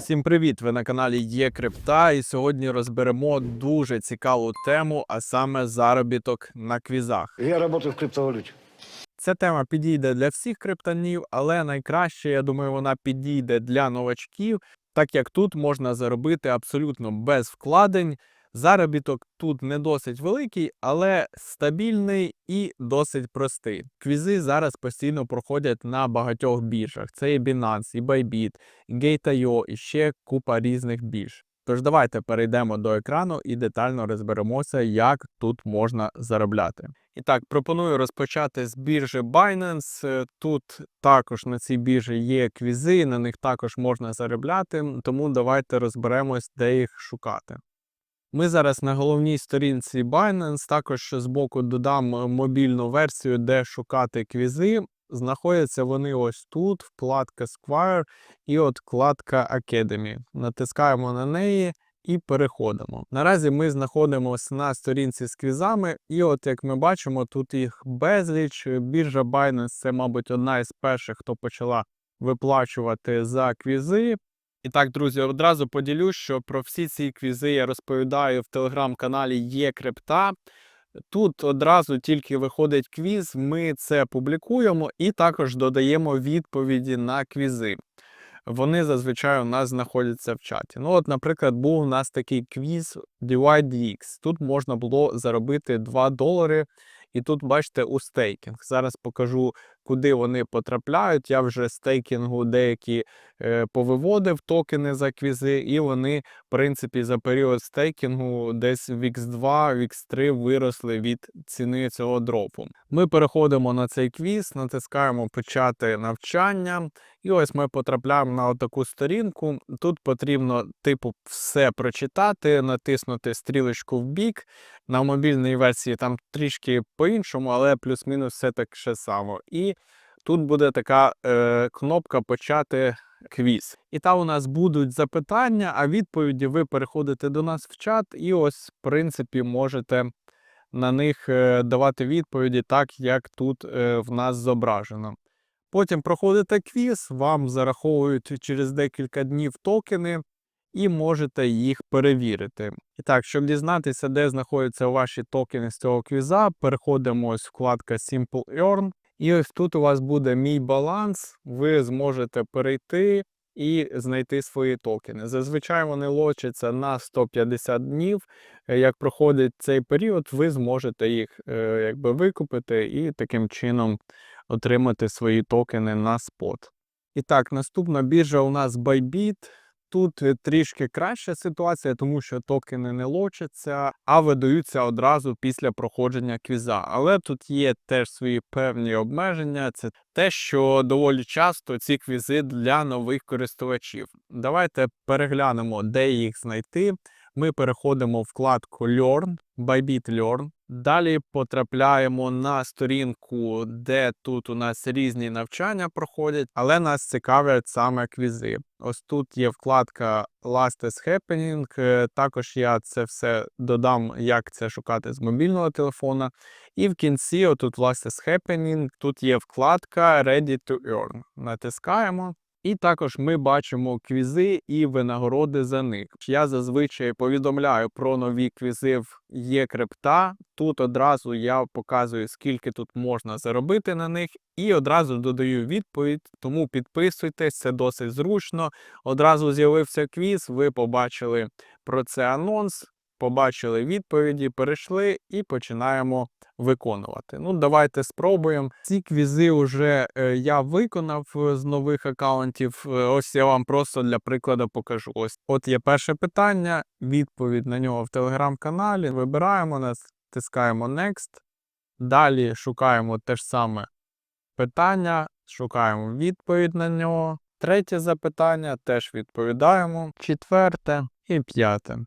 Всім привіт! Ви на каналі Є Крипта, і сьогодні розберемо дуже цікаву тему, а саме заробіток на квізах. Я працюю в криптовалюті. Ця тема підійде для всіх криптонів, але найкраще, я думаю, вона підійде для новачків, так як тут можна заробити абсолютно без вкладень. Заробіток тут не досить великий, але стабільний і досить простий. Квізи зараз постійно проходять на багатьох біржах. Це і Binance, і Bybit, і Gate.io, і ще купа різних бірж. Тож давайте перейдемо до екрану і детально розберемося, як тут можна заробляти. І так, пропоную розпочати з біржі Binance. Е, Тут також на цій біржі є квізи, на них також можна заробляти, тому давайте розберемось, де їх шукати. Ми зараз на головній сторінці Binance, також збоку додам е, мобільну версію, де шукати квізи. Знаходяться вони ось тут, вкладка Squire і от вкладка Academy. Натискаємо на неї і переходимо. Наразі ми знаходимося на сторінці з квізами, і от як ми бачимо, тут їх безліч. Біржа Binance це, мабуть, одна із перших, хто почала виплачувати за квізи. І так, друзі, одразу поділюсь, що про всі ці квізи я розповідаю в телеграм-каналі Є Крипта. Тут одразу тільки виходить квіз, ми це публікуємо і також додаємо відповіді на квізи. Вони зазвичай у нас знаходяться в чаті. Ну, от, наприклад, був у нас такий квіз DivideX. Тут можна було заробити 2 долари. І тут, бачите, у стейкінг. Зараз покажу, куди вони потрапляють. Я вже стейкінгу деякі е, повиводив токени за квізи, і вони, в принципі, за період стейкінгу десь в X2, в X3 виросли від ціни цього дропу. Ми переходимо на цей квіз, натискаємо почати навчання. І ось ми потрапляємо на таку сторінку. Тут потрібно, типу, все прочитати, натиснути стрілочку в бік. На мобільній версії там трішки по-іншому, але плюс-мінус все так ще само. І тут буде така е, кнопка Почати квіз. І там у нас будуть запитання, а відповіді ви переходите до нас в чат, і ось, в принципі, можете на них е, давати відповіді так, як тут е, в нас зображено. Потім проходите квіз, вам зараховують через декілька днів токени, і можете їх перевірити. І так, щоб дізнатися, де знаходяться ваші токени з цього квіза, переходимо ось вкладка Simple Earn. І ось тут у вас буде мій баланс. Ви зможете перейти і знайти свої токени. Зазвичай вони лочаться на 150 днів. Е, Як проходить цей період, ви зможете їх е, якби викупити і таким чином отримати свої токени на спот. І так, наступна біржа у нас Bybit. Тут е, трішки краща ситуація, тому що токени не лочаться, а видаються одразу після проходження квіза. Але тут є теж свої певні обмеження. Це те, що доволі часто ці квізи для нових користувачів. Давайте переглянемо, де їх знайти. Ми переходимо в вкладку Learn, Bybit Learn. Далі потрапляємо на сторінку, де тут у нас різні навчання проходять, але нас цікавлять саме квізи. Ось тут є вкладка Last is Happening. е, Також я це все додам, як це шукати з мобільного телефона. І в кінці, отут Last is Happening, тут є вкладка Ready to Earn. Натискаємо. І також ми бачимо квізи і винагороди за них. Я зазвичай повідомляю про нові квізи в є крипта. Тут одразу я показую, скільки тут можна заробити на них, і одразу додаю відповідь. Тому підписуйтесь, це досить зручно. Одразу з'явився квіз, ви побачили про це анонс, побачили відповіді, перейшли і починаємо виконувати. Ну, давайте спробуємо. Ці квізи вже е, я виконав е, з нових аккаунтів. Е, Ось я вам просто для прикладу покажу. Ось от є перше питання, відповідь на нього в телеграм-каналі. Вибираємо, натискаємо Next. Далі шукаємо те ж саме питання, шукаємо відповідь на нього. Третє запитання теж відповідаємо. Четверте і п'яте.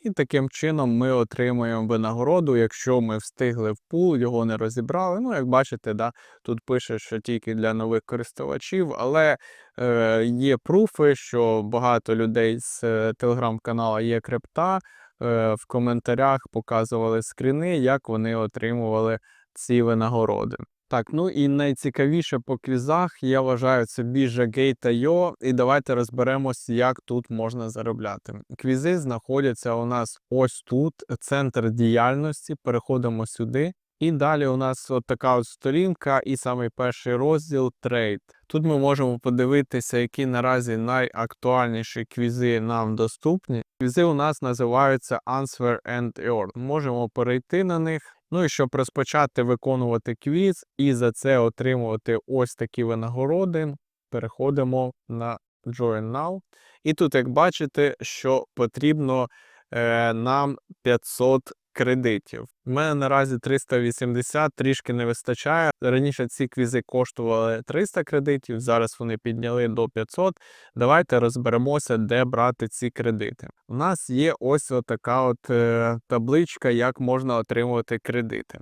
І таким чином ми отримуємо винагороду, якщо ми встигли в пул, його не розібрали. Ну, як бачите, да, тут пише, що тільки для нових користувачів, але е, є пруфи, що багато людей з е, телеграм-каналу є крипта. Е, в коментарях показували скріни, як вони отримували ці винагороди. Так, ну і найцікавіше по квізах, я вважаю, це біржа Gate.io, і давайте розберемось, як тут можна заробляти. Квізи знаходяться у нас ось тут, центр діяльності. Переходимо сюди. І далі у нас от така от сторінка, і самий перший розділ трейд. Тут ми можемо подивитися, які наразі найактуальніші квізи нам доступні. Квізи у нас називаються Answer and Earn. Можемо перейти на них. Ну і щоб розпочати виконувати квіз і за це отримувати ось такі винагороди, переходимо на Join Now. І тут, як бачите, що потрібно е, нам 500 кредитів. У мене наразі 380, трішки не вистачає. Раніше ці квізи коштували 300 кредитів, зараз вони підняли до 500. Давайте розберемося, де брати ці кредити. У нас є ось така от е, табличка, як можна отримувати кредити.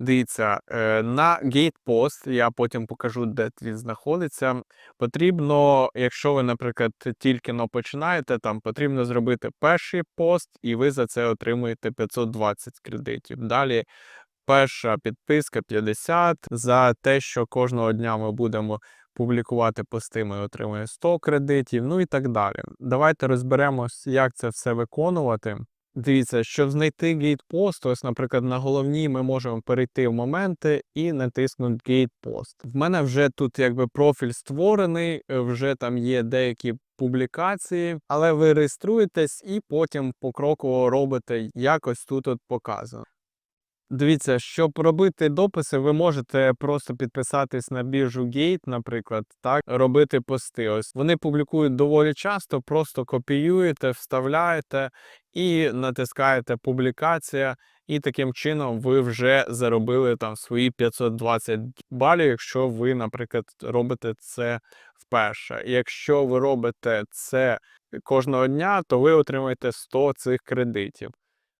Дивіться, е, на GatePost, я потім покажу, де він знаходиться. Потрібно, якщо ви, наприклад, тільки но починаєте, там потрібно зробити перший пост, і ви за це отримуєте 520 кредитів. Далі перша підписка 50. За те, що кожного дня ми будемо публікувати пости, ми отримуємо 100 кредитів, ну і так далі. Давайте розберемось, як це все виконувати. Дивіться, щоб знайти гейтпост, ось, наприклад, на головній ми можемо перейти в моменти і натиснути гейтпост. В мене вже тут якби профіль створений, е, вже там є деякі публікації, але ви реєструєтесь і потім покроково робите якось тут от показано. Дивіться, щоб робити дописи, ви можете просто підписатись на біржу Gate, наприклад, так, робити пости. Ось вони публікують доволі часто, просто копіюєте, вставляєте і натискаєте публікація, і таким чином ви вже заробили там свої 520 балів, якщо ви, наприклад, робите це вперше. Якщо ви робите це кожного дня, то ви отримаєте 100 цих кредитів.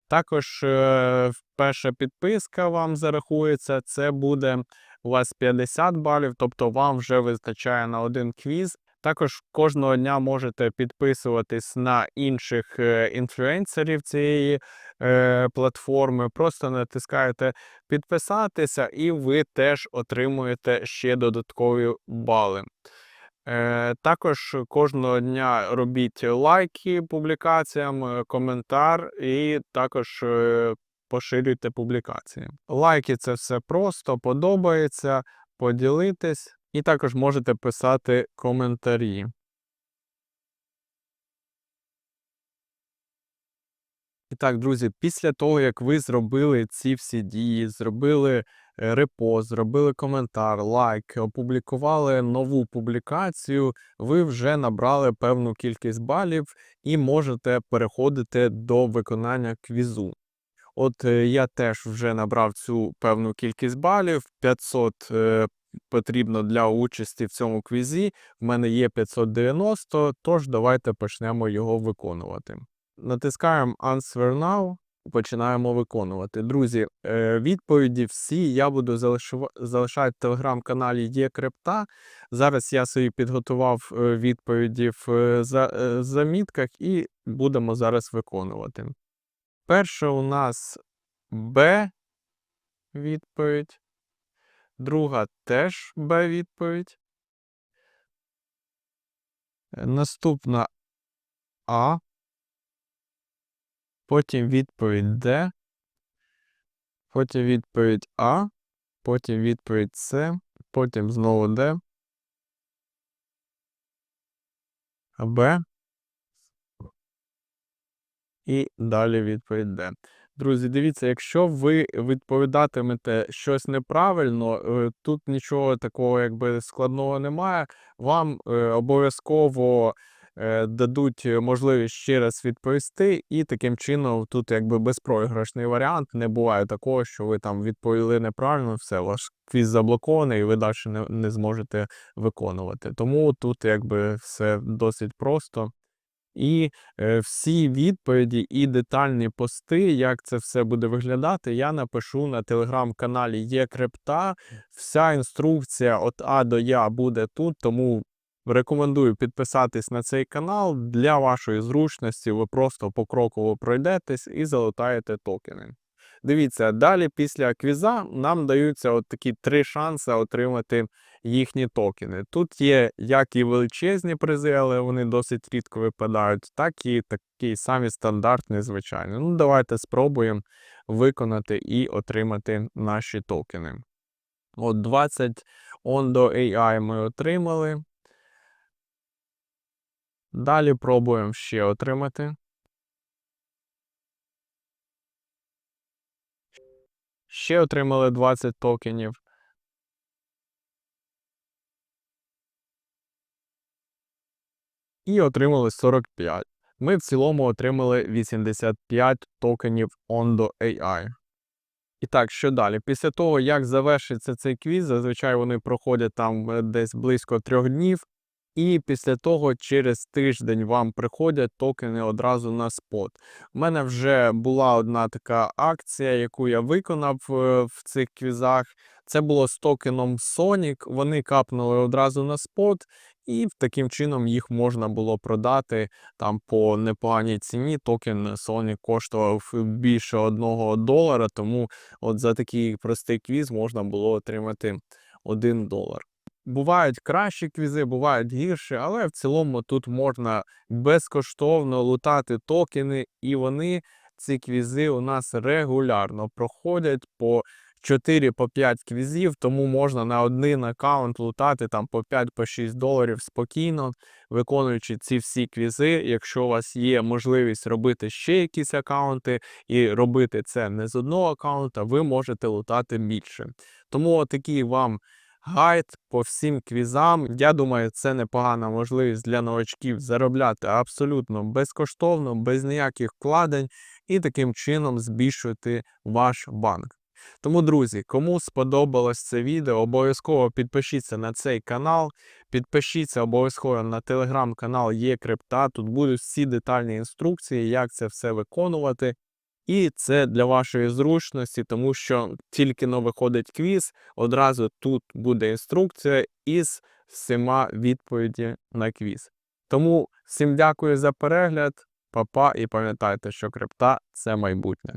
Також е, перша підписка вам зарахується, це буде у вас 50 балів, тобто вам вже вистачає на один квіз. Також кожного дня можете підписуватись на інших е, інфлюенсерів цієї е, платформи. Просто натискаєте підписатися, і ви теж отримуєте ще додаткові бали. Е, Також кожного дня робіть лайки публікаціям, е, коментар і також е, поширюйте публікації. Лайки це все просто, подобається, поділитись, і також можете писати коментарі. І так, друзі, після того, як ви зробили ці всі дії, зробили репост, зробили коментар, лайк, опублікували нову публікацію, ви вже набрали певну кількість балів і можете переходити до виконання квізу. От е, я теж вже набрав цю певну кількість балів, 500 е, потрібно для участі в цьому квізі. В мене є 590, тож давайте почнемо його виконувати. Натискаємо Answer Now, починаємо виконувати. Друзі, е, відповіді всі я буду залишати в телеграм-каналі Є Крипта. Зараз я собі підготував е, відповіді в е, за- замітках і будемо зараз виконувати. Перша у нас Б відповідь. Друга теж Б відповідь. Наступна А. Потім відповідь Д. Потім відповідь А. Потім відповідь С. Потім знову Д. Б. І далі відповідь Д. Друзі, дивіться, якщо ви відповідатимете щось неправильно, е, тут нічого такого якби складного немає. Вам е, обов'язково дадуть можливість ще раз відповісти, і таким чином тут якби безпроіграшний варіант. Не буває такого, що ви там відповіли неправильно, все, ваш квіз заблокований, і ви далі не, не зможете виконувати. Тому тут якби все досить просто. І е, всі відповіді і детальні пости, як це все буде виглядати, я напишу на телеграм-каналі Є Крипта. Вся інструкція від А до Я буде тут, тому рекомендую підписатись на цей канал. Для вашої зручності ви просто покроково пройдетесь і залутаєте токени. Дивіться, далі після квіза нам даються от такі три шанси отримати їхні токени. Тут є як і величезні призи, але вони досить рідко випадають, так і такі самі стандартні, звичайні. Ну, давайте спробуємо виконати і отримати наші токени. От 20 Ondo AI ми отримали. Далі пробуємо ще отримати. Ще отримали 20 токенів. І отримали 45. Ми в цілому отримали 85 токенів Ondo AI. І так, що далі? Після того, як завершиться цей квіз, зазвичай вони проходять там е, десь близько трьох днів. І після того через тиждень вам приходять токени одразу на спот. У мене вже була одна така акція, яку я виконав е, в цих квізах. Це було з токеном Sonic. Вони капнули одразу на спот, і таким чином їх можна було продати там по непоганій ціні. Токен Sonic коштував більше одного долара, тому от за такий простий квіз можна було отримати 1 долар. Бувають кращі квізи, бувають гірші, але в цілому тут можна безкоштовно лутати токени, і вони, ці квізи, у нас регулярно проходять по 4 по 5 квізів, тому можна на один аккаунт лутати там по 5 по 6 доларів спокійно, виконуючи ці всі квізи. Якщо у вас є можливість робити ще якісь аккаунти і робити це не з одного аккаунта, ви можете лутати більше. Тому такий вам гайд по всім квізам. Я думаю, це непогана можливість для новачків заробляти абсолютно безкоштовно, без ніяких вкладень, і таким чином збільшувати ваш банк. Тому, друзі, кому сподобалось це відео, обов'язково підпишіться на цей канал, підпишіться обов'язково на телеграм-канал Є Крипта. Тут будуть всі детальні інструкції, як це все виконувати. І це для вашої зручності, тому що тільки но виходить квіз, одразу тут буде інструкція із всіма відповіді на квіз. Тому всім дякую за перегляд, па-па, і пам'ятайте, що крипта це майбутнє.